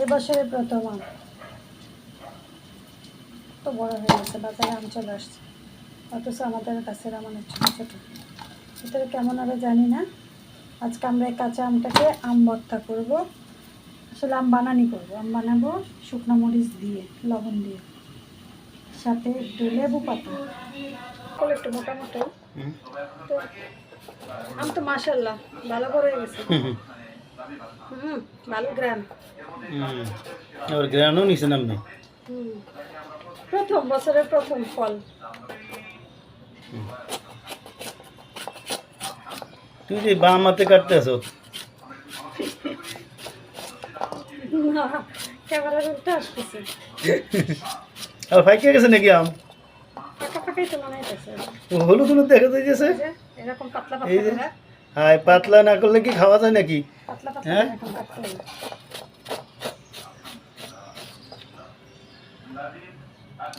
এই বছরে প্রথম আম। তো বড় হয়ে গেছে বাজারে আম চলে আসছে। অথচ আমাদের গাছের আম অনেক ছোটো ছোটো। ভিতরে কেমন হবে জানি না। আজকে আমরা এই কাঁচা আমটাকে আম ভর্তা করব। আসলে আম বানানি করব। আম বানাবো শুকনো মরিচ দিয়ে লবণ দিয়ে। সাথে একটু লেবু পাতা। একটু মোটামুটি তো আম তো মাসাল্লাহ ভালো করে গেছে। ভালো গ্রাম আবার গ্রানও নিছেন আপনি প্রথম বছরের প্রথম ফল। তুই যে বাম হাতে কাটতে আছো ক্যামেরার উল্টো আসতেছে। আর ফাইকে গেছে নাকি আম? হলুদ হলুদ দেখা যাইতেছে। এরকম পাতলা হাই পাতলা না করলে কি খাওয়া যায় নাকি? পাতলা পাতলা হ্যাঁ?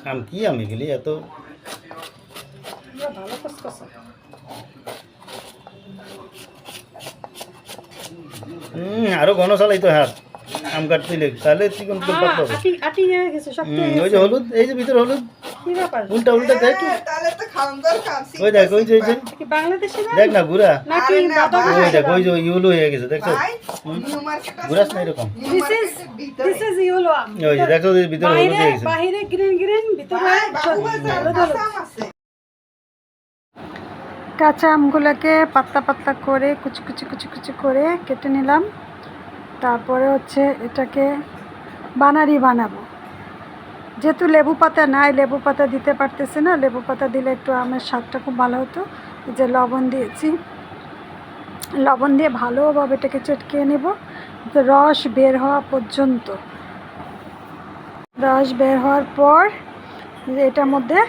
আম কি আমি গেলি এত? আরও ঘন চালাই তো হাত। আম কাটতে লেগ তাহলে চিকন করে পাতলা হবে। আটি আটি গেছে শক্ত হুম, ওই যে হলুদ এই যে ভিতরে হলুদ। উল্টা উল্টা দেখ তাহলে তো ওই দেখ ওই যে দেখ না ওই দেখ ওই যে ইউলো হয়ে গেছে দেখছ? না? এরকম। ওই যে দেখো ভিতরে হলুদ হয়ে গেছে। বাইরে গ্রিন গ্রিন ভিতরে কাঁচা আম আছে। কাঁচা আমগুলোকে পাতলা পাতলা করে কুচি কুচি কুচি কুচি করে কেটে নিলাম। তারপরে হচ্ছে এটাকে বানারি বানাবো। যেহেতু লেবু পাতা নাই, লেবু পাতা দিতে পারতেছে না, লেবু পাতা দিলে একটু আমের স্বাদটা খুব ভালো হতো। যে লবণ দিয়েছি। লবণ দিয়ে ভালোভাবে এটাকে চটকিয়ে নেব। রস বের হওয়া পর্যন্ত। রস বের হওয়ার পর এটার মধ্যে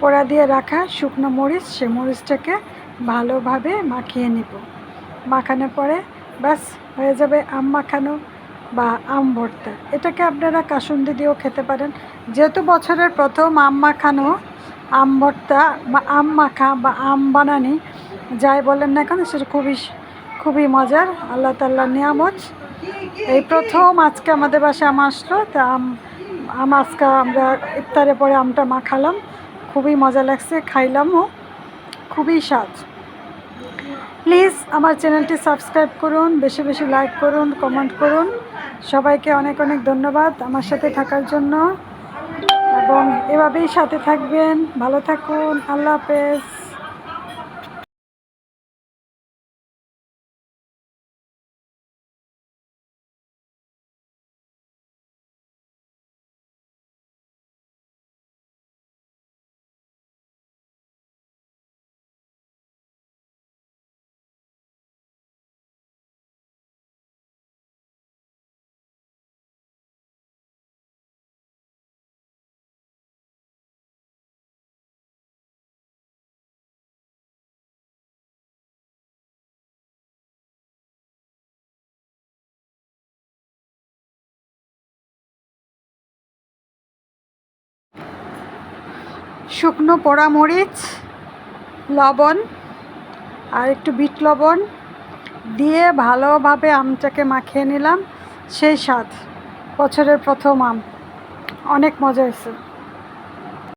পোড়া দিয়ে রাখা শুকনো মরিচ, সে মরিচটাকে ভালোভাবে মাখিয়ে নেব। মাখানোর পরে ব্যাস, হয়ে যাবে আম মাখানো। বা আম ভর্তা। এটাকে আপনারা কাসুন্দি দিয়েও খেতে পারেন। যেহেতু বছরের প্রথম আম মাখানো, আম ভর্তা বা আম মাখা বা আম বানানি, যাই বলেন না কেন, সেটা খুবই খুবই মজার। আল্লাহ তাল্লাহ নিয়ামত। এই প্রথম আজকে আমাদের বাসায় আম আসলো, তা আম আম আজকে আমরা ইফতারে পরে আমটা মাখালাম। খুবই মজা লাগছে, খাইলামও। খুবই স্বাদ। প্লিজ আমার চ্যানেলটি সাবস্ক্রাইব করুন, বেশি বেশি লাইক করুন, কমেন্ট করুন। সবাইকে অনেক অনেক ধন্যবাদ আমার সাথে থাকার জন্য। এবং এভাবেই সাথে থাকবেন। ভালো থাকুন। আল্লাহ হাফেজ। শুকনো পোড়া মরিচ লবণ আর একটু বিট লবণ দিয়ে ভালোভাবে আমটাকে মাখিয়ে নিলাম। সেই স্বাদ, বছরের প্রথম আম। অনেক মজা হয়েছে।